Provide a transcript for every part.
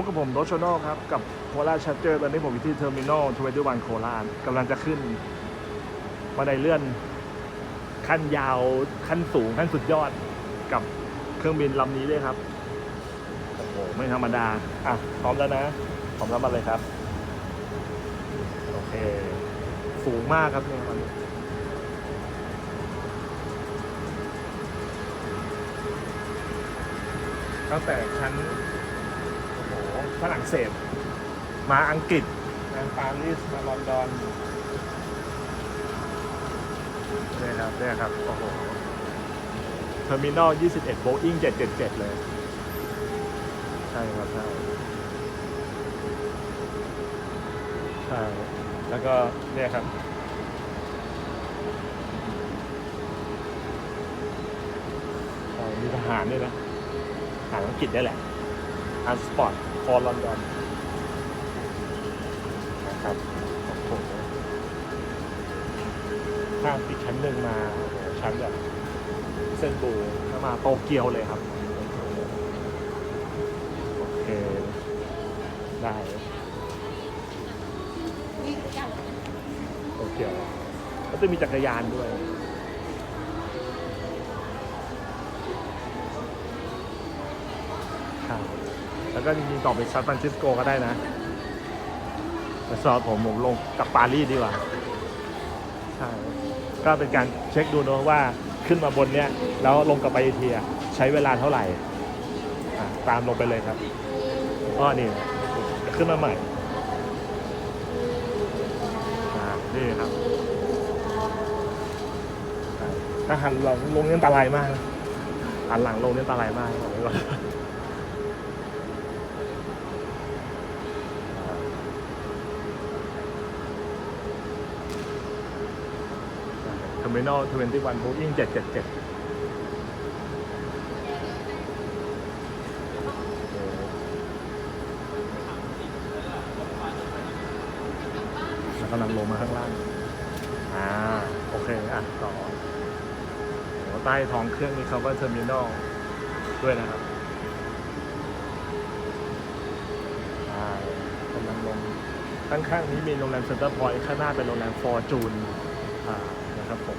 บกับผมโรชโนครับ กับโคราชัดเจอร์ตอนนี้ผมอยู่ที่เทอร์มินอลทเวนตี้วันโคราชกำลังจะขึ้นบันไดเลื่อน ขั้นยาวขั้นสูงขั้นสุดยอดกับเครื่องบินลำนี้ด้วยครับ โอ้โห ไม่ธรรมดา อะ พร้อมแล้วนะ พร้อมแล้วมาเลยครับ โอเค สูงมากครับเนี่ยมันตั้งแต่ชั้น ฝรั่งเศส มาอังกฤษมาปารีสมาลอนดอนเนี่ยครับเนี่ยครับ โอ้โหเทอร์มินอล21 Boeing 777 เลย ใช่ครับ ใช่ใช่แล้วก็เนี่ยครับใช่มีทหารด้วยนะทหารอังกฤษได้แหละอันสปอร์ตฟ อร์ลอนดอนนะครับโอ้โหข้ามอีกชั้นหนึ่งมาชั้นแบบเส้นบูแล้วมาโตเกียวเลยครับ โอเค ได้โตเกียวแล้วจะมีจักรยานด้วย แล้วก็จริงๆต่อไปซานฟรานซิสโกก็ได้นะแต่สำหรับผมผมลงกับปารีสดีกว่าใช่ก็เป็นการเช็คดูเนอะว่าขึ้นมาบนเนี้ยแล้วลงกับไปอีทีอะใช้เวลาเท่าไหร่ตามลงไปเลยครับก็นี่ขึ้นมาใหม่นี่ครับอ่าถ้าหันหลังลงนี่อันตรายมากหันหลังลงนี่อันตรายมากบอกไว้ก่อน เทอร์มินอล21 Boeing 777แล้วกำลังลงมาข้างล่าง อ่า โอเค อะ ต่อโหใต้ท้องเครื่องนี้เขาว่าเทอร์มินอลด้วยนะครับอ่ากำลังลงข้างๆนี้มีโรงแรมเซ็นเตอร์พอยต์ข้างหน้าเป็นโรงแรมฟอร์จูนอ่า นะครับผม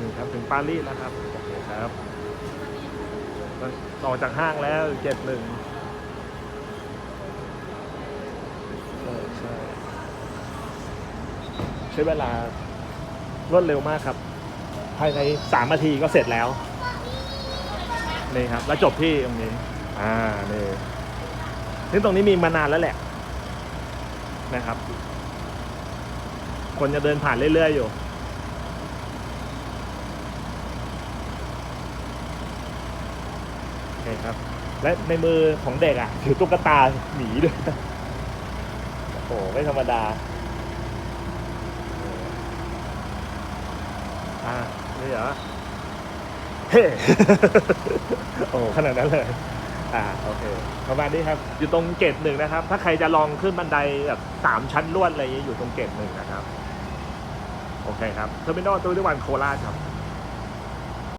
นี่ครับถึงปารีสแล้วครับโอเคครับต่อจากห้างแล้วเจ็ดหนึ่งใช่ใช้เวลารวดเร็วมากครับ ภายในสามนาทีก็เสร็จแล้วนี่ครับ แล้วจบที่ตรงนี้ อ่านี่ซึ่ตรงนี้มีมานานแล้วแหละนะครับ คนจะเดินผ่านเรื่อย ๆ อยู่ โอเคครับ และในมือของเด็กอะ ถือตุ๊กตาหมีด้วย โอ้โห ไม่ธรรมดา อ่านี่เหรอ เฮ้ โอ้ ขนาดนั้นเลย อ่าโอเคประมาณนี้ครับ อยู่ตรงเกตหนึ่งนะครับ ถ้าใครจะลองขึ้นบันไดแบบสามชั้นลวดอะไรอย่างเงี้ยอยู่ตรงเกตหนึ่งนะครับ โอเคครับเทอร์มินอลตัวที่วันโคราชครับ